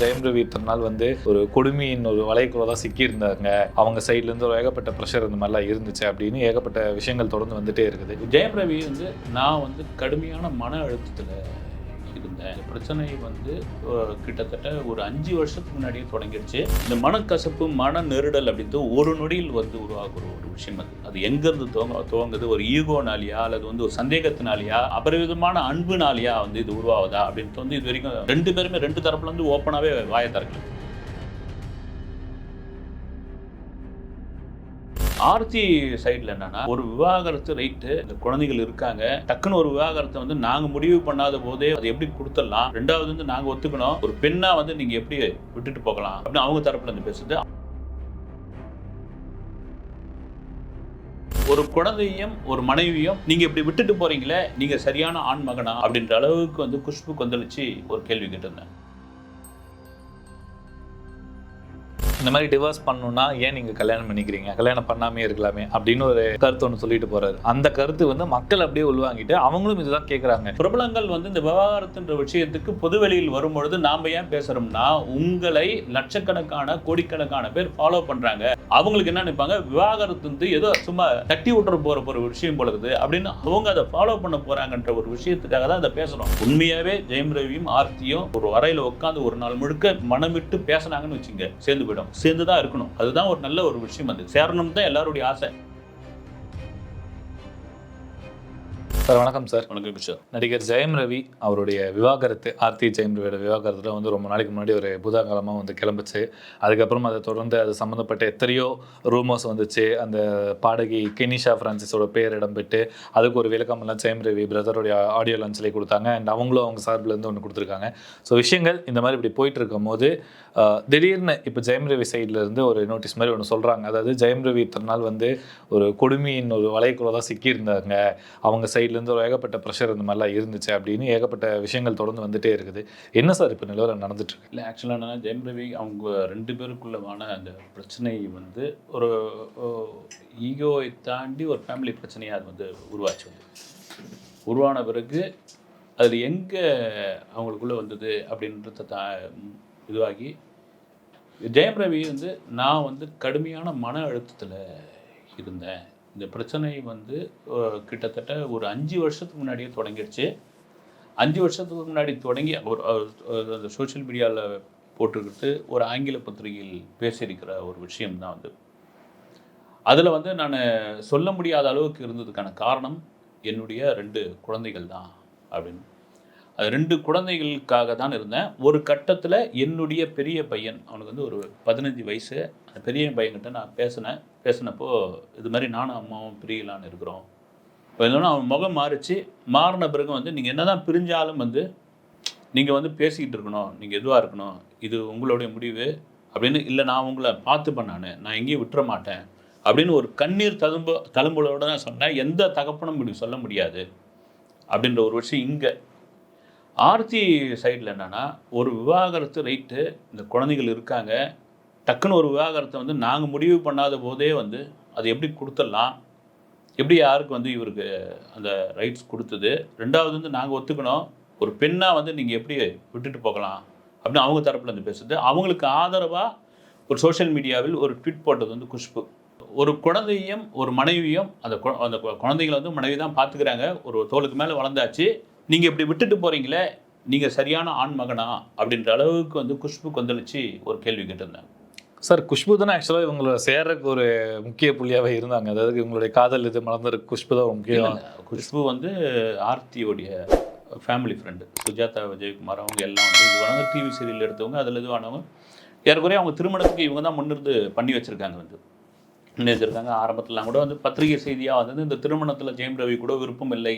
ஜெயம் ரவி இத்தனை நாள் வந்து ஒரு கொடுமையின் ஒரு வலைக்குள்ள தான் சிக்கியிருந்தாங்க. அவங்க சைட்லேருந்து ஒரு ஏகப்பட்ட ப்ரெஷர் இந்த மாதிரிலாம் இருந்துச்சு அப்படின்னு ஏகப்பட்ட விஷயங்கள் தொடர்ந்து வந்துட்டே இருக்குது. ஜெயம் ரவி வந்து நான் வந்து கடுமையான மன அழுத்தத்தில் இருந்தேன் இந்த பிரச்சனை வந்து கிட்டத்தட்ட ஒரு அஞ்சு வருஷத்துக்கு முன்னாடியே தொடங்கிடுச்சு. இந்த மனக்கசப்பு மன நெருடல் அப்படின்றது ஒரு நொடியில் வந்து உருவாகிற ஒரு விஷயம் அது. அது எங்கேருந்து துவங்க துவங்குது? ஒரு ஈகோனாலியா அல்லது வந்து ஒரு சந்தேகத்தினாலியா அபரிவிதமான அன்புனாலியா வந்து இது உருவாகுதா? அப்படின்ட்டு வந்து இது வரைக்கும் ரெண்டு பேருமே ரெண்டு தரப்புலருந்து ஓப்பனாகவே வாயை திறக்கலாம் ஆர்த்தி சைடில் என்னன்னா ஒரு விவாகரத்து ரைட்டு இந்த குழந்தைகள் இருக்காங்க. டக்குன்னு ஒரு விவாகரத்தை வந்து நாங்கள் முடிவு பண்ணாத போதே அது எப்படி கொடுத்துடலாம்? ரெண்டாவது வந்து நாங்கள் ஒத்துக்கணும். ஒரு பெண்ணாக வந்து நீங்கள் எப்படி விட்டுட்டு போகலாம்? அப்படின்னு அவங்க தரப்புல இருந்து பேசுது. ஒரு குழந்தையும் ஒரு மனைவியும் நீங்க இப்படி விட்டுட்டு போறீங்களே நீங்க சரியான ஆண் மகனா? அப்படின்ற அளவுக்கு வந்து குஷ்பு கொந்தளிச்சு ஒரு கேள்வி கேட்டிருந்தேன் இந்த மாதிரி டிவோர்ஸ் பண்ணணும்னா ஏன் நீங்கள் கல்யாணம் பண்ணிக்கிறீங்க? கல்யாணம் பண்ணாமே இருக்கலாமே அப்படின்னு ஒரு கருத்து ஒன்று சொல்லிட்டு போறாரு. அந்த கருத்து வந்து மக்கள் அப்படியே உள்வாங்கிட்டு அவங்களும் இதுதான் கேட்குறாங்க பிரபலங்கள் வந்து இந்த விவகாரத்துன்ற விஷயத்துக்கு பொதுவெளியில் வரும்பொழுது நாம ஏன் பேசுறோம்னா உங்களை லட்சக்கணக்கான கோடிக்கணக்கான பேர் ஃபாலோ பண்றாங்க. அவங்களுக்கு என்ன நினைப்பாங்க? விவாகரத்து வந்து ஏதோ சும்மா தட்டி விட்டுற போற ஒரு விஷயம் போலகுது அப்படின்னு அவங்க அதை ஃபாலோ பண்ண போறாங்கன்ற ஒரு விஷயத்துக்காக தான் அதை பேசுறோம். உண்மையாவே ஜெயம் ரவியும் ஆர்த்தியும் ஒரு வரையில உட்காந்து ஒரு நாள் முழுக்க மனம் விட்டு பேசுனாங்கன்னு வச்சுங்க சேர்ந்து போயிடும். சேர்ந்து தான் இருக்கணும். அதுதான் ஒரு நல்ல ஒரு விஷயம் அது. சேரணும் தான் எல்லாருடைய ஆசை. சார் வணக்கம் சார். வணக்கம் விஷயம் நடிகர் ஜெயம் ரவி அவருடைய விவாகரத்து ஆர்த்தி ஜெயம் ரவியோட விவாகரத்தில் வந்து ரொம்ப நாளைக்கு முன்னாடி ஒரு புதாகாலமாக வந்து கிளம்புச்சு. அதுக்கப்புறம் அதை தொடர்ந்து அது சம்மந்தப்பட்ட எத்தனையோ ரூமர்ஸ் வந்துச்சு. அந்த பாடகி கெனிஷா ஃப்ரான்சிஸோட பேர் இடம்பெற்று அதுக்கு ஒரு விளக்கமெல்லாம் ஜெயம் ரவி பிரதருடைய ஆடியோ லஞ்சிலே கொடுத்தாங்க. அண்ட் அவங்களும் அவங்க சார்பிலேருந்து ஒன்று கொடுத்துருக்காங்க. ஸோ விஷயங்கள் இந்த மாதிரி இப்படி போயிட்டு இருக்கும் போது திடீர்னு இப்போ ஜெயம் ரவி சைடில் இருந்து ஒரு நோட்டீஸ் மாதிரி ஒன்று சொல்கிறாங்க அதாவது ஜெயம் ரவி இத்தனை நாள் வந்து ஒரு கொடுமையின் ஒரு வலைக்குள்ள தான் சிக்கியிருந்தாங்க. அவங்க சைடில் ஒரு ஏகப்பட்ட ப்ரெஷர் இந்த மாதிரிலாம் இருந்துச்சு அப்படின்னு ஏகப்பட்ட விஷயங்கள் தொடர்ந்து வந்துட்டே இருக்குது. என்ன சார் இப்போ நிலவரம் நடந்துட்டு இருக்கு? இல்லை ஆக்சுவலாக என்னன்னா ஜெயம் ரவி அவங்க ரெண்டு பேருக்குள்ளவான அந்த பிரச்சனை வந்து ஒரு ஈகோவை தாண்டி ஒரு ஃபேமிலி பிரச்சனையாக அது வந்து உருவாச்சு வந்து. உருவான பிறகு அதில் எங்கே அவங்களுக்குள்ளே வந்தது அப்படின்றத தா இதுவாகி ஜெயம் ரவி வந்து நான் வந்து கடுமையான மன அழுத்தத்தில் இருந்தேன். இந்த பிரச்சனை வந்து கிட்டத்தட்ட ஒரு அஞ்சு வருஷத்துக்கு முன்னாடியே தொடங்கிடுச்சு. அஞ்சு வருஷத்துக்கு முன்னாடி தொடங்கி ஒரு அந்த சோஷியல் மீடியாவில் போட்டிருக்கிறது ஒரு ஆங்கில பத்திரிகையில் பேசியிருக்கிற ஒரு விஷயம் தான் வந்து அதில் வந்து நான் சொல்ல முடியாத அளவுக்கு இருந்ததுக்கான காரணம் என்னுடைய ரெண்டு குழந்தைகள் தான் அப்படின்னு. ரெண்டு குழந்தைகளுக்காக தான் இருந்தேன். ஒரு கட்டத்தில் என்னுடைய பெரிய பையன் அவனுக்கு வந்து ஒரு பதினஞ்சு வயசு. அந்த பெரிய பையன்கிட்ட நான் பேசினேன். பேசினப்போ இது மாதிரி நானும் அம்மாவும் பிரியலான்னு இருக்கிறோம். இப்போ அவன் முகம் மாறிச்சு. மாறின பிறகு வந்து நீங்கள் என்ன தான் பிரிஞ்சாலும் வந்து நீங்கள் வந்து பேசிக்கிட்டு இருக்கணும். நீங்கள் எதுவாக இருக்கணும்? இது உங்களுடைய முடிவு. அப்படின்னு இல்லை நான் உங்களை பார்த்து பண்ணானு நான் எங்கேயும் விட்டுற மாட்டேன். அப்படின்னு ஒரு கண்ணீர் ததும்பு தழும்புகளோட தான் சொன்னேன். எந்த தகப்பனும் இப்படி சொல்ல முடியாது. அப்படின்ற ஒரு விஷயம் இங்கே ஆர்த்தி சைடில் என்னன்னா ஒரு விவாகரத்து ரைட்டு இந்த குழந்தைகள் இருக்காங்க. டக்குன்னு ஒரு விவாகரத்தை வந்து நாங்கள் முடிவு பண்ணாத போதே வந்து அது எப்படி கொடுத்துடலாம்? எப்படி யாருக்கு வந்து இவருக்கு அந்த ரைட்ஸ் கொடுத்தது? ரெண்டாவது வந்து நாங்கள் ஒத்துக்கணும். ஒரு பெண்ணாக வந்து நீங்கள் எப்படி விட்டுட்டு போகலாம்? அப்படின்னு அவங்க தரப்பில் வந்து பேசுது. அவங்களுக்கு ஆதரவாக ஒரு சோஷியல் மீடியாவில் ஒரு ட்வீட் போட்டது வந்து குஷ்பு. ஒரு குழந்தையும் ஒரு மனைவியும் அந்த அந்த குழந்தைங்களை வந்து மனைவி தான் பார்த்துக்கிறாங்க. ஒரு தோளுக்கு மேலே வளர்ந்தாச்சு. நீங்கள் இப்படி விட்டுட்டு போகிறீங்களே நீங்கள் சரியான ஆண் மகனா? அப்படின்ற அளவுக்கு வந்து குஷ்பு கொந்தளிச்சு ஒரு கேள்வி கேட்டிருந்தாங்க. சார் குஷ்பு தானே ஆக்சுவலாக இவங்களோட சேர்றதுக்கு ஒரு முக்கிய புள்ளியாகவே இருந்தாங்க. அதாவது இவங்களுடைய காதல் இது மலர்ந்ததுக்கு குஷ்பு தான் முக்கியம் குஷ்பு வந்து ஆர்த்தியோடைய ஃபேமிலி ஃப்ரெண்டு சுஜாதா விஜயகுமார் அவங்க எல்லாம் வந்து இதுவானவங்க டிவி சீரியல் எடுத்தவங்க அதில் இதுவானவங்க ஏறக்குறைய அவங்க திருமணத்துக்கு இவங்க தான் முன்னிருந்து பண்ணி வச்சுருக்காங்க வந்து. வச்சுருக்காங்க. ஆரம்பத்துலாம் கூட வந்து பத்திரிகை செய்தியாக வந்து இந்த திருமணத்தில் ஜெயம் ரவி கூட விருப்பம் இல்லை.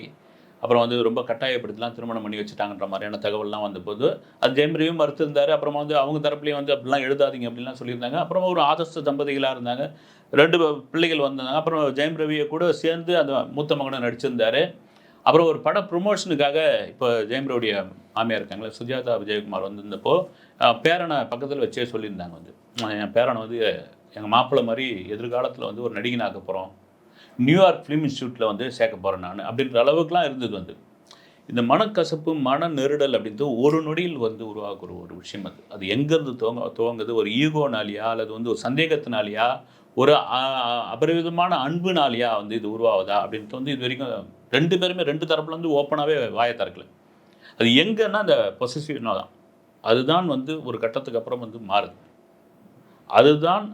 அப்புறம் வந்து ரொம்ப கட்டாயப்படுத்தலாம் திருமணம் பண்ணி வச்சுட்டாங்கன்ற மாதிரியான தகவல்லாம் வந்தபோது அது ஜெயமரியும் மறுத்திருந்தார். அப்புறம் வந்து அவங்க தரப்புலேயும் வந்து அப்படிலாம் எழுதாதீங்க அப்படிலாம் சொல்லியிருந்தாங்க. அப்புறம் ஒரு ஆதஸ்த தம்பதிகளாக இருந்தாங்க. ரெண்டு பிள்ளைகள் வந்தாங்க. அப்புறம் ஜெயம் ரவியை கூட சேர்ந்து அந்த மூத்த மகனை நடிச்சிருந்தாரு. அப்புறம் ஒரு பட ப்ரொமோஷனுக்காக இப்போ ஜெயம் ரவியுடைய மாமியார் இருக்காங்களே சுஜாதா விஜயகுமார் வந்திருந்தப்போ பேரனை பக்கத்தில் வச்சே சொல்லியிருந்தாங்க வந்து. என் பேரனை வந்து எங்கள் மாப்பிள்ளை மாதிரி எதிர்காலத்தில் வந்து ஒரு நடிகனாக்க போகிறோம் நியூயார்க் ஃபிலிம் இன்ஸ்டியூட்டில் வந்து சேர்க்க போகிறேன் நான் அப்படின்ற அளவுக்குலாம் இருந்தது வந்து. இந்த மனக்கசப்பு மன நெருடல் அப்படின்றது ஒரு நொடியில் வந்து உருவாக்குற ஒரு விஷயம் அது. அது எங்கேருந்து துவங்க துவங்குது? ஒரு ஈகோனாலியா அல்லது வந்து ஒரு சந்தேகத்தினாலியா ஒரு அபரிவிதமான அன்புனாலியா வந்து இது உருவாகுதா? அப்படின்ட்டு வந்து இது வரைக்கும் ரெண்டு பேருமே ரெண்டு தரப்புலேருந்து ஓப்பனாகவே வாயை திறக்கல. அது எங்கன்னா அந்த பொசிசிவ்னா தான். அதுதான் வந்து ஒரு கட்டத்துக்கு அப்புறம் வந்து மாறுது. அதுதான்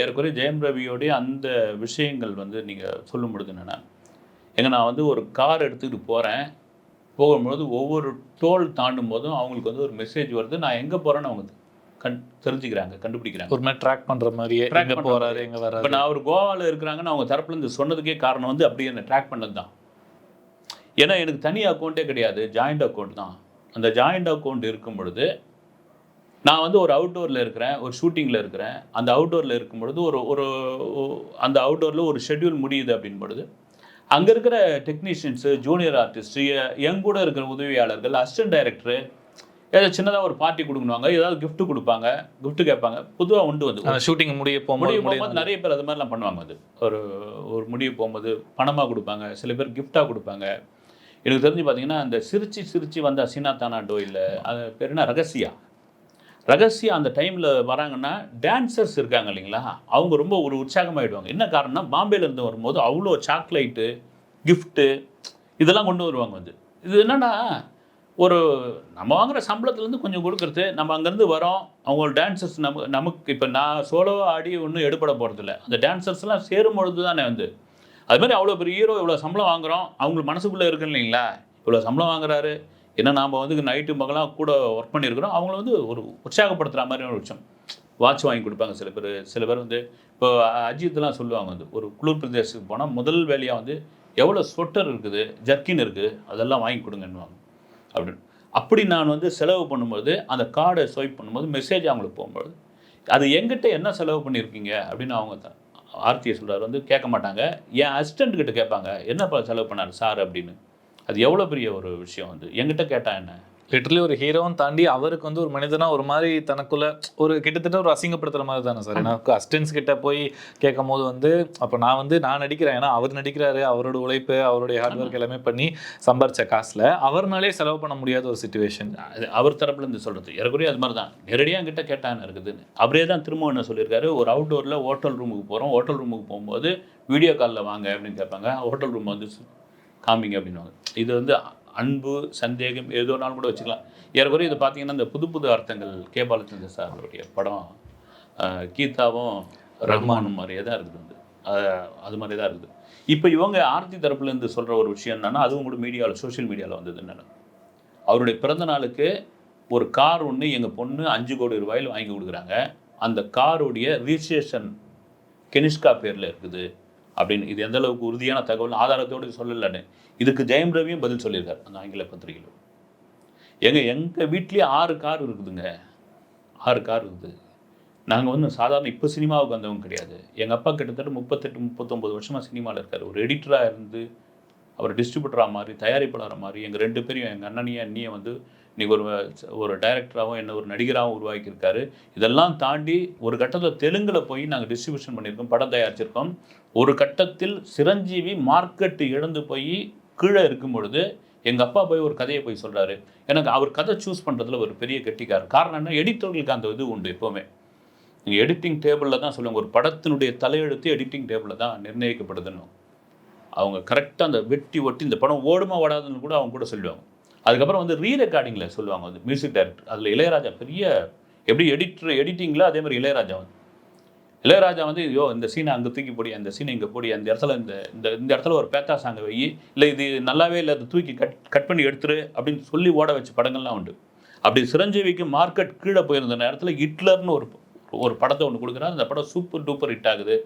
ஏறக்குறைய ஜெயம் ரவியோடைய அந்த விஷயங்கள் வந்து நீங்கள் சொல்லும் பொழுது என்னென்னா எங்க நான் வந்து ஒரு கார் எடுத்துக்கிட்டு போகிறேன் போகும்பொழுது ஒவ்வொரு டோல் தாண்டும் போதும் அவங்களுக்கு வந்து ஒரு மெசேஜ் வருது. நான் எங்கே போகிறேன்னு அவங்க கண் தெரிஞ்சுக்கிறாங்க கண்டுபிடிக்கிறாங்க. ஒரு மாதிரி ட்ராக் பண்ற மாதிரியே எங்க மாதிரி. எங்க இப்போ வராரு நான் ஒரு கோவாவில் இருக்கிறாங்கன்னு அவங்க தரப்புல இருந்து சொன்னதுக்கே காரணம் வந்து அப்படியே என்ன ட்ராக் பண்ணது தான். ஏன்னா எனக்கு தனி அக்கௌண்ட்டே கிடையாது ஜாயிண்ட் அக்கௌண்ட் தான். அந்த ஜாயிண்ட் அக்கௌண்ட் இருக்கும் பொழுது நான் வந்து ஒரு அவுட்டோரில் இருக்கிறேன் ஒரு ஷூட்டிங்கில் இருக்கிறேன். அந்த அவுட்டோரில் இருக்கும் பொழுது ஒரு ஒரு அந்த அவுட்டோரில் ஒரு ஷெட்யூல் முடியுது அப்படின் பொழுது அங்கே இருக்கிற டெக்னீஷியன்ஸு ஜூனியர் ஆர்டிஸ்ட்டு என் கூட இருக்கிற உதவியாளர்கள் அசிஸ்டன்ட் டைரக்டரு ஏதாவது சின்னதாக ஒரு பார்ட்டி கொடுக்கணுவாங்க ஏதாவது gift கொடுப்பாங்க gift கேட்பாங்க. பொதுவாக உண்டு வந்து ஷூட்டிங் முடிய போகும்போது முடிய போகும்போது நிறைய பேர் அது மாதிரிலாம் பண்ணுவாங்க அது. ஒரு ஒரு முடிவு போகும்போது பணமாக கொடுப்பாங்க சில பேர் கிஃப்டாக கொடுப்பாங்க. எனக்கு தெரிஞ்சு பார்த்தீங்கன்னா அந்த சிரிச்சு சிரிச்சு வந்த அசினா தானாடோ இல்லை அது பேர் என்ன? ரகசியா. ரகசியம் அந்த டைமில் வராங்கன்னா டான்சர்ஸ் இருக்காங்க இல்லைங்களா? அவங்க ரொம்ப ஒரு உற்சாகமாகிடுவாங்க என்ன காரணம்னா பாம்பேலேருந்து வரும்போது அவ்வளோ சாக்லேட்டு கிஃப்ட்டு இதெல்லாம் கொண்டு வருவாங்க வந்து. இது என்னன்னா ஒரு நம்ம வாங்குகிற சம்பளத்துலேருந்து கொஞ்சம் கொடுக்குறது நம்ம அங்கேருந்து வரோம் அவங்க டான்சர்ஸ் நம்ம நமக்கு இப்போ நான் சோலோவாக ஆடி ஒன்றும் எடுபட போகிறதில்ல அந்த டான்சர்ஸ்லாம் சேரும் பொழுது தானே வந்து. அது மாதிரி அவ்வளோ பெரிய ஹீரோ இவ்வளோ சம்பளம் வாங்குறோம். அவங்களுக்கு மனசுக்குள்ளே இருக்குன்னு இல்லைங்களா? இவ்வளோ சம்பளம் வாங்குறாரு. ஏன்னா நாம் வந்து நைட்டு மகளாக கூட ஒர்க் பண்ணியிருக்கிறோம். அவங்கள வந்து ஒரு உற்சாகப்படுத்துகிற மாதிரி ஒரு விஷயம். வாட்ச் வாங்கி கொடுப்பாங்க சில பேர். சில பேர் வந்து இப்போ அஜித்லாம் சொல்லுவாங்க வந்து ஒரு குளிர் பிரதேசத்துக்கு போனால் முதல் வேலையாக வந்து எவ்வளோ ஸ்வெட்டர் இருக்குது ஜர்க்கின் இருக்குது அதெல்லாம் வாங்கி கொடுங்கன்னுவாங்க. அப்படின்னு அப்படி நான் வந்து செலவு பண்ணும்போது அந்த கார்டை ஸ்வைப் பண்ணும்போது மெசேஜ் அவங்களுக்கு போகும்போது அது எங்கிட்ட என்ன செலவு பண்ணியிருக்கீங்க? அப்படின்னு அவங்க ஆர்த்தியை சொல்கிறார் வந்து கேட்க மாட்டாங்க. என் அசிஸ்டண்ட்டுக்கிட்ட கேட்பாங்க என்னப்பா செலவு பண்ணாரு சார்? அப்படின்னு. அது எவ்வளோ பெரிய ஒரு விஷயம் வந்து என்கிட்ட கேட்டா என்ன? லிட்டரலி ஒரு ஹீரோவும் தாண்டி அவருக்கு வந்து ஒரு மனிதனா ஒரு மாதிரி தனக்குள்ள ஒரு கிட்டத்தட்ட ஒரு அசிங்கப்படுத்துற மாதிரி தானே சார் ஏன்னா அஸ்டன்ஸ் கிட்ட போய் கேட்கும் போது வந்து அப்போ நான் வந்து நான் நடிக்கிறேன். ஏன்னா அவர் நடிக்கிறாரு அவரோட உழைப்பு அவருடைய ஹார்ட் ஒர்க் எல்லாமே பண்ணி சம்பாரிச்ச காசுல அவர்னாலே செலவு பண்ண முடியாத ஒரு சுச்சுவேஷன் அது அவர் தரப்புல இருந்து சொல்றது. ஏறக்குறைய அது மாதிரி தான். நேரடியாக என்கிட்ட கேட்டான்னு இருக்குதுன்னு. அவரே தான் திரும்ப என்ன சொல்லியிருக்காரு. ஒரு அவுட்டோரில் ஹோட்டல் ரூமுக்கு போகிறோம் ஹோட்டல் ரூமுக்கு போகும்போது வீடியோ காலில் வாங்க அப்படின்னு கேட்பாங்க. ஹோட்டல் ரூம் வந்து காமிங்க அப்படின்னுவாங்க. இது வந்து அன்பு சந்தேகம் எதுனாலும் கூட வச்சுக்கலாம். ஏறக்குறைய இது பார்த்தீங்கன்னா இந்த புது புது அர்த்தங்கள் கே. பாலச்சந்திர சாருடைய படம் கீதாவும் ரஹ்மானும் மாதிரியே தான் இருக்குது வந்து. அது மாதிரி தான் இருக்குது. இப்போ இவங்க ஆர்த்தி தரப்புலேருந்து சொல்கிற ஒரு விஷயம் என்னன்னா அதுவும் கூட மீடியாவில் சோஷியல் மீடியாவில் வந்தது என்னென்னா அவருடைய பிறந்த நாளுக்கு ஒரு கார் ஒன்று எங்கள் பொண்ணு அஞ்சு கோடி ரூபாயில் வாங்கி கொடுக்குறாங்க. அந்த காருடைய ரிஜிஸ்ட்ரேஷன் கெனிஷ்கா பேரில் இருக்குது. அப்படின்னு. இது எந்த அளவுக்கு உறுதியான தகவல் ஆதாரத்தோடு சொல்லலன்னு இதுக்கு ஜெயம் ரவியும் பதில் சொல்லியிருக்கார் அந்த ஆங்கில பத்திரிகையில். எங்க எங்கள் வீட்லேயே ஆறு கார் இருக்குதுங்க. ஆறு கார் இருக்குது. நாங்கள் வந்து சாதாரண இப்போ சினிமாவுக்கு வந்தவங்க கிடையாது. எங்கள் அப்பா கிட்டத்தட்ட முப்பத்தெட்டு முப்பத்தொம்பது வருஷமாக சினிமாவில் இருக்கார். ஒரு எடிட்டராக இருந்து அவர் டிஸ்ட்ரிபியூட்டராக மாதிரி தயாரிப்பாளராக மாதிரி எங்கள் ரெண்டு பேரையும் எங்கள் அண்ணனையும் அண்ணியை வந்து இன்னைக்கு ஒரு ஒரு டைரக்டராகவும் என்ன ஒரு நடிகராகவும் உருவாக்கியிருக்காரு. இதெல்லாம் தாண்டி ஒரு கட்டத்தில் தெலுங்கில் போய் நாங்கள் டிஸ்ட்ரிபியூஷன் பண்ணியிருக்கோம் படம் தயாரிச்சிருக்கோம். ஒரு கட்டத்தில் சிரஞ்சீவி மார்க்கெட்டு இழந்து போய் கீழே இருக்கும் பொழுது எங்கள் அப்பா போய் ஒரு கதையை போய் சொல்கிறாரு எனக்கு அவர் கதை சூஸ் பண்ணுறதுல ஒரு பெரிய கெட்டிக்கார் காரணம் என்ன? எடிட்டர்களுக்கு அந்த இது உண்டு எப்போவுமே. நீங்கள் எடிட்டிங் டேபிளில் தான் சொல்லுவாங்க ஒரு படத்தினுடைய தலையெழுத்து எடிட்டிங் டேபிளில் தான் நிர்ணயிக்கப்படுதுன்னு. அவங்க கரெக்டாக அந்த வெட்டி ஒட்டி இந்த படம் ஓடுமா ஓடாதுன்னு கூட அவங்க கூட சொல்லுவாங்க. அதுக்கப்புறம் வந்து ரீ ரெக்கார்டிங்கில் சொல்லுவாங்க வந்து மியூசிக் டைரக்டர் அதில் இளையராஜா பெரிய எப்படி எடிட்டர் எடிட்டிங்கில் அதே மாதிரி இளையராஜா வந்து. இளையராஜா வந்து ஐயோ இந்த சீனை அங்கே தூக்கி போடி அந்த சீனை இங்கே போடி அந்த இடத்துல இந்த இந்த இந்த இடத்துல ஒரு பேத்தா சாங்கை வை. இல்லை இது நல்லாவே இல்லை அதை தூக்கி கட் கட் பண்ணி எடுத்துரு அப்படின்னு சொல்லி ஓட வச்ச படங்கள்லாம் உண்டு. அப்படி சிரஞ்சீவிக்கு மார்க்கெட் கீழே போயிருந்த நேரத்தில் ஹிட்லர்னு ஒரு ஒரு படத்தை ஒன்று கொடுக்குறாரு. அந்த படம் சூப்பர் டூப்பர் ஹிட் ஆகுது.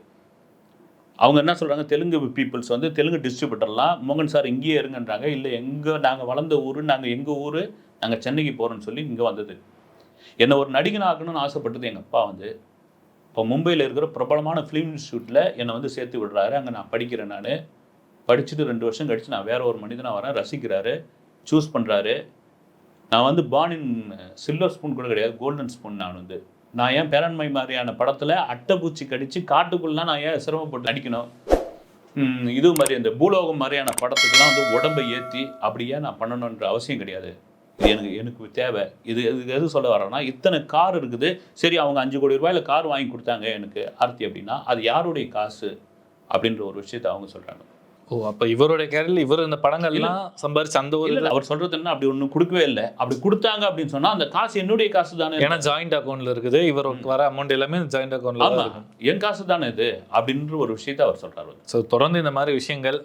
அவங்க என்ன சொல்கிறாங்க தெலுங்கு பீப்புள்ஸ் வந்து தெலுங்கு டிஸ்ட்ரிபியூட்டர்லாம் மோகன் சார் இங்கேயே இருங்கன்றாங்க. இல்லை எங்கே நாங்கள் வளர்ந்த ஊர் நாங்கள் எங்கள் ஊர் நாங்கள் சென்னைக்கு போகிறோம்னு சொல்லி இங்கே வந்தது. என்னை ஒரு நடிகன் ஆகணும்னு ஆசைப்பட்டது எங்கள் அப்பா வந்து இப்போ மும்பையில் இருக்கிற பிரபலமான ஃபிலிம் இன்ஸ்டியூட்டில் என்னை வந்து சேர்த்து விடுறாரு. அங்கே நான் படிக்கிறேன் நான். படிச்சுட்டு ரெண்டு வருஷம் கழிச்சு நான் வேற ஒரு மனிதனாக வரேன். ரசிக்கிறாரு. சூஸ் பண்ணுறாரு நான் வந்து பானின் சில்வர் ஸ்பூன் கூட கிடையாது கோல்டன் ஸ்பூன் நான் வந்து. நான் ஏன் பேரண்மை மாதிரியான படத்தில் அட்டைப்பூச்சி கடித்து காட்டுக்குள்ளலாம் நான் ஏன் சிரமப்பட்டு நடிக்கணும்? இது மாதிரி இந்த பூலோகம் மாதிரியான படத்துக்கெல்லாம் வந்து உடம்பை ஏற்றி அப்படியே நான் பண்ணணுன்ற அவசியம் கிடையாது. இது எனக்கு எனக்கு தேவை. இது இது எது சொல்ல வரேன்னா இத்தனை கார் இருக்குது. சரி அவங்க அஞ்சு கோடி ரூபாயில் கார் வாங்கி கொடுத்தாங்க எனக்கு ஆர்த்தி அப்படின்னா அது யாருடைய காசு? அப்படின்ற ஒரு விஷயத்தை அவங்க சொல்கிறாங்க ஓ அப்ப இவருடைய கேரளில் இவர் இந்த படங்கள்லாம் சம்பாரிச்சு அந்த ஒரு அவர் சொல்றது என்ன? அப்படி ஒன்றும் கொடுக்கவே இல்லை. அப்படி கொடுத்தாங்க அப்படின்னு சொன்னா அந்த காசு என்னுடைய காசு தானே ஏன்னா ஜாயிண்ட் அக்கௌண்ட்ல இருக்குது. இவர் வர அமௌண்ட் எல்லாமே ஜாயிண்ட் அக்கௌண்ட்ல இருக்கும். என் காசு தானே இது? அப்படின்ற ஒரு விஷயத்தை அவர் சொல்றாரு. ஸோ தொடர்ந்து இந்த மாதிரி விஷயங்கள்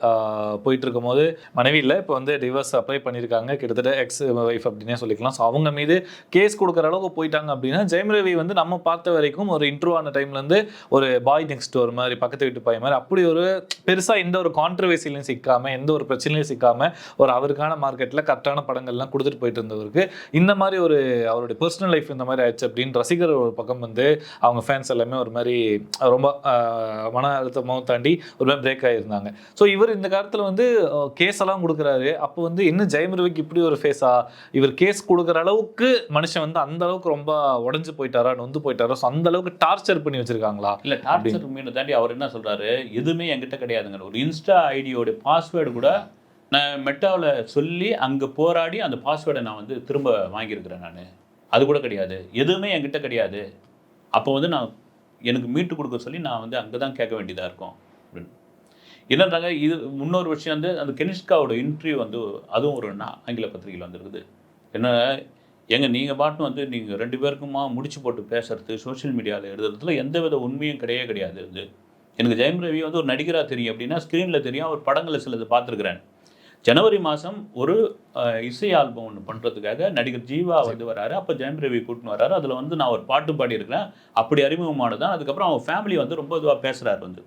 போயிட்டு இருக்கும்போது மனைவி இல்லை இப்போ வந்து டிவோர்ஸ் அப்ளை பண்ணியிருக்காங்க கிட்டத்தட்ட எக்ஸ் ஒய்ஃப் அப்படின்னே சொல்லிக்கலாம். ஸோ அவங்க மீது கேஸ் கொடுக்குற அளவுக்கு போயிட்டாங்க அப்படின்னா ஜெயம் ரவி வந்து நம்ம பார்த்த வரைக்கும் ஒரு இன்ட்ரூ ஆன டைம்ல இருந்து ஒரு பாய் நெக்ஸ்ட் ஒரு மாதிரி பக்கத்து வீட்டு பையன் மாதிரி அப்படி ஒரு பெருசா எந்த ஒரு கான்ட்ரவர்சிலையும் சிக்காம எந்த ஒரு பிரச்சனையும் சிக்காம ஒரு அவருக்கான மார்க்கெட்ல கரெக்டான படங்கள்லாம் கொடுத்துட்டு போயிட்டு இருந்தவருக்கு இந்த மாதிரி ஒரு அவருடைய பர்சனல் லைஃப் இந்த மாதிரி ஆயிடுச்சு அப்படின்னு ரசிகர் ஒரு பக்கம் வந்து அவங்க ஃபேன்ஸ் எல்லாமே ஒரு மாதிரி ரொம்ப மன அழுத்தமாகவும் தாண்டி ஒரு மாதிரி பிரேக் ஆகியிருந்தாங்க ஸோ இவர் இந்த காலத்தில் வந்து கேஸ் எல்லாம் கொடுக்குறாரு. அப்போ வந்து இன்னும் ஜெயம் ரவிக்கு இப்படி ஒரு ஃபேஸா இவர் கேஸ் கொடுக்குற அளவுக்கு மனுஷன் வந்து அந்த அளவுக்கு ரொம்ப உடஞ்சு போயிட்டாரா நொந்து போயிட்டாரா? ஸோ அந்த அளவுக்கு டார்ச்சர் பண்ணி வச்சிருக்காங்களா? இல்ல டார்ச்சர் மீன் தாண்டி அவர் என்ன சொல்றாரு? எதுவுமே என்கிட்ட கிடையாதுங்க ஒரு இன்ஸ்டா ஐடியோட பாஸ்வேர்டு கூட நான் மெட்டாவில் சொல்லி அங்கே போராடி அந்த பாஸ்வேர்டை நான் வந்து திரும்ப வாங்கியிருக்கிறேன் நான். அது கூட கிடையாது. எதுவுமே என்கிட்ட கிடையாது. அப்போ வந்து நான் எனக்கு மீட்டு கொடுக்க சொல்லி நான் வந்து அங்கே தான் கேட்க வேண்டியதாக இருக்கும். அப்படின்னு. என்னன்றாங்க இது இன்னொரு விஷயம் வந்து அந்த கெனிஷ்காவோட இன்டர்வியூ வந்து அதுவும் ஒரு நான் ஆங்கில பத்திரிகையில் வந்திருக்குது. என்ன எங்க நீங்கள் பாட்டு வந்து நீங்கள் ரெண்டு பேருக்குமா முடிச்சு போட்டு பேசுறது சோஷியல் மீடியாவில் எழுதுறதுல எந்த வித உண்மையும் கிடையவே கிடையாது இது எனக்கு ஜெயம் ரவி வந்து ஒரு நடிகராக தெரியும் அப்படின்னா ஸ்க்ரீனில் தெரியும். அவர் படங்களை சிலது பார்த்துருக்குறேன் ஜனவரி மாதம் ஒரு இசை ஆல்பம் ஒன்று பண்ணுறதுக்காக நடிகர் ஜீவா வந்து வராரு. அப்போ ஜெயம் ரவி கூட்டின்னு வராரு. அதில் வந்து நான் ஒரு பாட்டு பாடியிருக்கிறேன். அப்படி அறிமுகமானதான் அதுக்கப்புறம் அவங்க ஃபேமிலி வந்து ரொம்ப இதுவாக பேசுகிறாரு வந்து.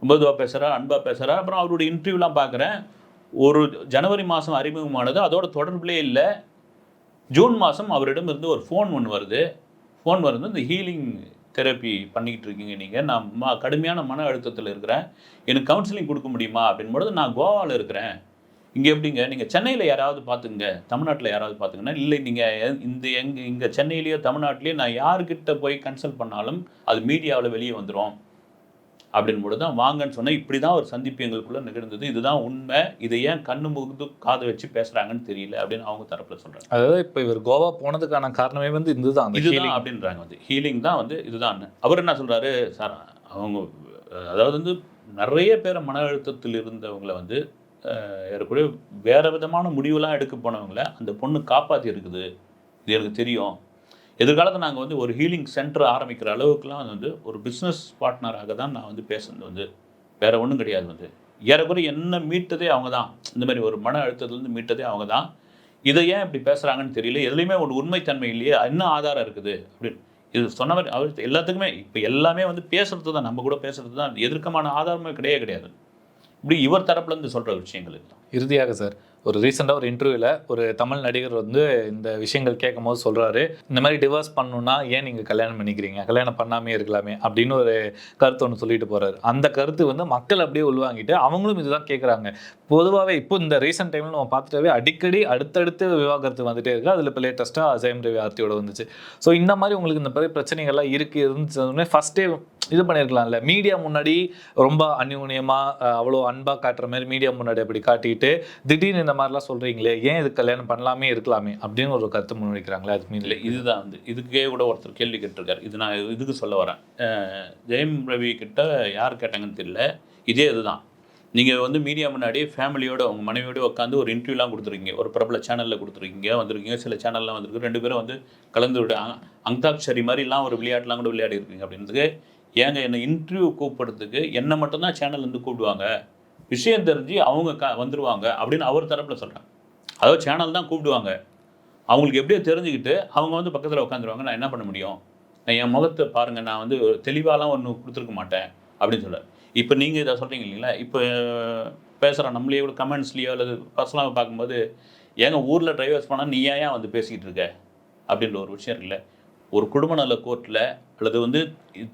ரொம்ப இதுவாக பேசுகிறார் அன்பாக பேசுகிறார் அப்புறம் அவருடைய இன்டர்வியூலாம் பார்க்குறேன். ஒரு ஜனவரி மாதம் அறிமுகமானது. அதோட தொடர்புலே இல்லை. ஜூன் மாதம் அவரிடம் இருந்து ஒரு ஃபோன் ஒன்று வருது. ஃபோன் வருது. இந்த ஹீலிங் தெரப்பி பண்ணிக்கிட்டு இருக்கீங்க நீங்கள் நான் ம கடுமையான மன அழுத்தத்தில் இருக்கிறேன். எனக்கு கவுன்சிலிங் கொடுக்க முடியுமா? அப்படின்பொழுது நான் கோவாவில் இருக்கிறேன். இங்கே எப்படிங்க? நீங்கள் சென்னையில் யாராவது பார்த்துங்க தமிழ்நாட்டில் யாராவது பார்த்துங்கன்னா இல்லை நீங்கள் இந்த எங்க இங்கே சென்னையிலேயோ தமிழ்நாட்டிலேயோ நான் யார்கிட்ட போய் கன்சல்ட் பண்ணாலும் அது மீடியாவில் வெளியே வந்துடும் அப்படின்போது தான் வாங்கன்னு சொன்னேன். இப்படி தான் ஒரு சந்திப்பு எங்களுக்குள்ளே நிகழ்ந்தது. இதுதான் உண்மை. இதை ஏன் கண்ணு முகுந்து காதை வச்சு பேசுகிறாங்கன்னு தெரியல அப்படின்னு அவங்க தரப்பில் சொல்கிறாங்க அதாவது இப்போ இவர் கோவா போனதுக்கான காரணமே வந்து இதுதான் இதுதான். அப்படின்றாங்க வந்து. ஹீலிங் தான் வந்து இதுதான். அவர் என்ன சொல்றாரு? சார் அவங்க அதாவது வந்து நிறைய பேர் மன அழுத்தத்தில் இருந்தவங்களை வந்து ஏறக்குறைய வேற விதமான முடிவுலாம் எடுக்க போனவங்கள அந்த பொண்ணு காப்பாற்றி இருக்குது இது எனக்கு தெரியும். எதிர்காலத்தில் நாங்கள் வந்து ஒரு ஹீலிங் சென்டர் ஆரம்பிக்கிற அளவுக்குலாம் வந்து ஒரு பிஸ்னஸ் பார்ட்னராக தான் நான் வந்து பேசுனது வந்து. வேறு ஒன்றும் கிடையாது வந்து. ஏறக்குறைய என்ன மீட்டதே அவங்க தான் இந்த மாதிரி ஒரு மன அழுத்தத்துலேருந்து மீட்டதே அவங்க தான் இதை ஏன் இப்படி பேசுகிறாங்கன்னு தெரியல. எதுலேயுமே ஒரு உண்மைத்தன்மை இல்லையே. என்ன ஆதாரம் இருக்குது? அப்படின்னு. இது சொன்ன மாதிரி அவர் எல்லாத்துக்குமே இப்போ எல்லாமே வந்து பேசுறது தான். நம்ம கூட பேசுறது தான். எதிர்க்கமான ஆதாரமே கிடையவே கிடையாது. இப்படி இவர் தரப்புலேருந்து சொல்கிற விஷயங்கள் இதுதான். இறுதியாக சார் ஒரு ரீசெண்டாக ஒரு இன்டர்வியூவில் ஒரு தமிழ் நடிகர் வந்து இந்த விஷயங்கள் கேட்கும் போது சொல்கிறாரு இந்த மாதிரி டிவோர்ஸ் பண்ணணும்னா ஏன் நீங்கள் கல்யாணம் பண்ணிக்கிறீங்க? கல்யாணம் பண்ணாமே இருக்கலாமே அப்படின்னு ஒரு கருத்து ஒன்று சொல்லிட்டு போகிறாரு அந்த கருத்து வந்து மக்கள் அப்படியே உள்வாங்கிட்டு அவங்களும் இதுதான் கேட்குறாங்க பொதுவாகவே இப்போ இந்த ரீசெண்ட் டைமில் நம்ம பார்த்துட்டாவே அடிக்கடி அடுத்தடுத்து விவாகரத்து வந்துட்டே இருக்குது அதில் இப்போ லேட்டஸ்ட்டாக ஜெயம் ரவி ஆர்த்தியோட வந்துச்சு. ஸோ இந்த மாதிரி உங்களுக்கு இந்த மாதிரி பிரச்சனைகள்லாம் இருக்குது இருந்துச்சுன்னு ஃபஸ்ட்டே இது பண்ணியிருக்கலாம்ல மீடியா முன்னாடி ரொம்ப அந்யூன்யமாக அவ்வளோ அன்பாக காட்டுற மாதிரி மீடியா முன்னாடி அப்படி காட்டிட்டு திடீர்னு இந்த மாதிரிலாம் சொல்கிறீங்களே ஏன் இது கல்யாணம் பண்ணலாமே இருக்கலாமே அப்படின்னு ஒரு கருத்து முன்வைக்கிறாங்களே அது மீது இல்லை இதுதான் வந்து. இதுக்கே கூட ஒருத்தர் கேள்வி கேட்டிருக்காரு. இது நான் இதுக்கு சொல்ல வரேன். ஜெயம் ரவி கிட்ட யார் கேட்டாங்கன்னு தெரியல. இதே இதுதான். நீங்கள் வந்து மீடியா முன்னாடி ஃபேமிலியோட உங்கள் மனைவியோட உட்காந்து ஒரு இன்டர்வியூலாம் கொடுத்துருக்கீங்க. ஒரு பிரபல சேனலில் கொடுத்துருக்கீங்க வந்திருக்கீங்க. சில சேனல்லாம் வந்திருக்கு. ரெண்டு பேரும் வந்து கலந்து விட அ- அந்தாக்ஷரி மாதிரிலாம் ஒரு விளையாட்டுலாம் கூட விளையாடி இருக்கீங்க அப்படின்றதுக்கு ஏங்க என்னை இன்டர்வியூ கூப்பிடுறதுக்கு என்னை மட்டும்தான் சேனல் வந்து கூப்பிடுவாங்க? விஷயம் தெரிஞ்சு அவங்க க வந்துடுவாங்க அப்படின்னு அவர் தரப்பில் சொல்கிறாங்க அதாவது சேனல் தான் கூப்பிடுவாங்க. அவங்களுக்கு எப்படியோ தெரிஞ்சுக்கிட்டு அவங்க வந்து பக்கத்தில் உட்காந்துருவாங்க. நான் என்ன பண்ண முடியும்? நான் என் முகத்தை பாருங்கள் நான் வந்து தெளிவாலாம் ஒன்று கொடுத்துருக்க மாட்டேன் அப்படின்னு சொல்ல இப்போ நீங்கள் இதை சொல்கிறீங்க இல்லைங்களா? இப்போ பேசுகிற நம்மளையோ கூட கமெண்ட்ஸ்லேயோ அல்லது பர்சனலாக பார்க்கும்போது ஏங்க ஊரில் டிரைவர்ஸ் பண்ணால் நீ ஏன் வந்து பேசிக்கிட்டு இருக்க? அப்படின்ற ஒரு விஷயம் இருக்குல்ல. ஒரு குடும்ப நல கோர்ட்டில் அல்லது வந்து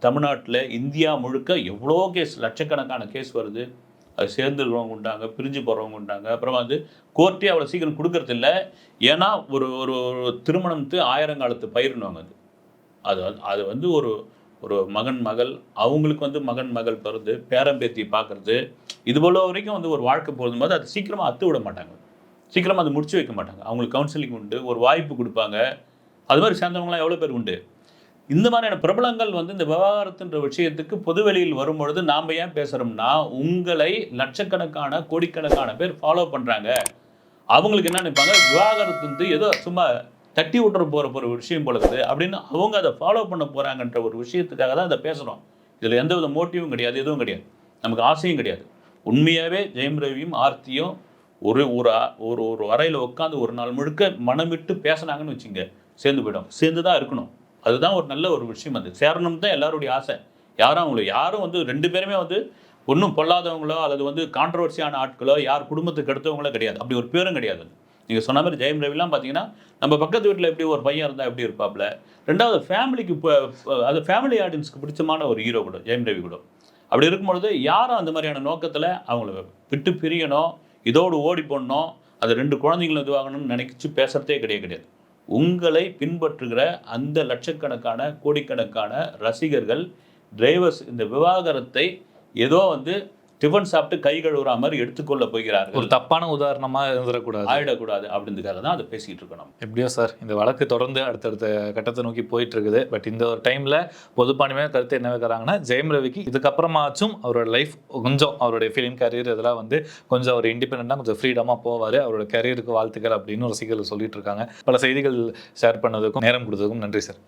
தமிழ்நாட்டில் இந்தியா முழுக்க எவ்வளோ கேஸ் லட்சக்கணக்கான கேஸ் வருது. அது சேர்ந்துருக்கிறவங்க உண்டாங்க பிரிஞ்சு போகிறவங்க உண்டாங்க. அப்புறம் வந்து கோர்ட்டே அவ்வளோ சீக்கிரம் கொடுக்கறதில்ல. ஏன்னா ஒரு ஒரு ஒரு திருமணத்து ஆயிரங்காலத்து பயிர்னுவாங்க அது. அது அது வந்து ஒரு ஒரு மகன் மகள் அவங்களுக்கு வந்து மகன் மகள் பிறந்து பேரம்பேத்தி பார்க்கறது இது போல வரைக்கும் வந்து ஒரு வாழ்க்கை போகும் போது அது சீக்கிரமாக அத்து விட மாட்டாங்க. சீக்கிரமாக அதை முடிச்சு வைக்க மாட்டாங்க. அவங்களுக்கு கவுன்சிலிங் உண்டு ஒரு வாய்ப்பு கொடுப்பாங்க. அது மாதிரி சேர்ந்தவங்களாம் எவ்வளோ பேர் உண்டு? இந்த மாதிரியான பிரபலங்கள் வந்து இந்த விவகாரத்துன்ற விஷயத்துக்கு பொதுவெளியில் வரும்பொழுது நாம் ஏன் பேசுகிறோம்னா உங்களை லட்சக்கணக்கான கோடிக்கணக்கான பேர் ஃபாலோ பண்ணுறாங்க அவங்களுக்கு என்ன நினைப்பாங்க? விவாகரத்து வந்து ஏதோ சும்மா தட்டி விட்டுற போகிற ஒரு விஷயம் பொழுது அப்படின்னு அவங்க அதை ஃபாலோ பண்ண போகிறாங்கன்ற ஒரு விஷயத்துக்காக தான் அதை பேசுகிறோம் இதில் எந்த வித மோட்டிவும் கிடையாது எதுவும் கிடையாது. நமக்கு ஆசையும் கிடையாது. உண்மையாகவே ஜெயம் ரவியும் ஆர்த்தியும் ஒரு ஒரு ஒரு ஒரு அறையில் உட்காந்து ஒரு நாள் முழுக்க மனம் விட்டு பேசுனாங்கன்னு வச்சுங்க சேர்ந்து போயிடும். சேர்ந்து தான் இருக்கணும். அதுதான் ஒரு நல்ல ஒரு விஷயம் அது. சேரணும் தான் எல்லாருடைய ஆசை. யாரும் அவங்கள யாரும் வந்து ரெண்டு பேருமே வந்து ஒன்றும் பொல்லாதவங்களோ அல்லது வந்து கான்ட்ரவர்சியான ஆட்களோ யார் குடும்பத்துக்கு எடுத்தவங்களோ கிடையாது. அப்படி ஒரு பேரும் கிடையாது நீங்கள் சொன்ன மாதிரி ஜெயம் ரவிலாம் பார்த்தீங்கன்னா நம்ம பக்கத்து வீட்டில் எப்படி ஒரு பையன் இருந்தால் எப்படி இருப்பாப்ல? ரெண்டாவது ஃபேமிலிக்கு இப்போ அது ஃபேமிலி ஆடியன்ஸ்க்கு பிடிச்சமான ஒரு ஹீரோ கூட ஜெயம் ரவி கூட. அப்படி இருக்கும்பொழுது யாரும் அந்த மாதிரியான நோக்கத்தில் அவங்கள விட்டு பிரியணும் இதோடு ஓடி போடணும் அது ரெண்டு குழந்தைங்களும் இதுவாகணும்னு நினைச்சு பேசுகிறதே கிடையாது கிடையாது. உங்களை பின்பற்றுகிற அந்த லட்சக்கணக்கான கோடிக்கணக்கான ரசிகர்கள் டிரைவர்ஸ் இந்த விவாகரத்தை ஏதோ வந்து டிஃபன் சாப்பிட்டு கை கழுவுற மாதிரி எடுத்துக்கொள்ள போகிறார்கள். ஒரு தப்பான உதாரணமா இருந்துடக்கூடாது. ஆயிடக்கூடாது அப்படின்றதுக்காக தான் அதை பேசிக்கிட்டு இருக்கோம் நம்ம எப்படியோ சார் இந்த வழக்கு தொடர்ந்து அடுத்தடுத்த கட்டத்தை நோக்கி போயிட்டு இருக்குது பட் இந்த ஒரு டைம்ல பொதுப்பான்மையான கருத்து என்ன வைக்கிறாங்கன்னா ஜெயம் ரவிக்கு இதுக்கப்புறமாச்சும் அவரோட லைஃப் கொஞ்சம் அவருடைய ஃபிலிம் கேரியர் இதெல்லாம் வந்து கொஞ்சம் அவர் இண்டிபெண்டாக கொஞ்சம் ஃப்ரீடமாக போவார். அவரோட கேரியருக்கு வாழ்த்துக்கள் அப்படின்னு ரசிகர்கள் சொல்லிட்டு இருக்காங்க. பல செய்திகள் ஷேர் பண்ணதுக்கும் நேரம் கொடுத்ததுக்கும் நன்றி சார்.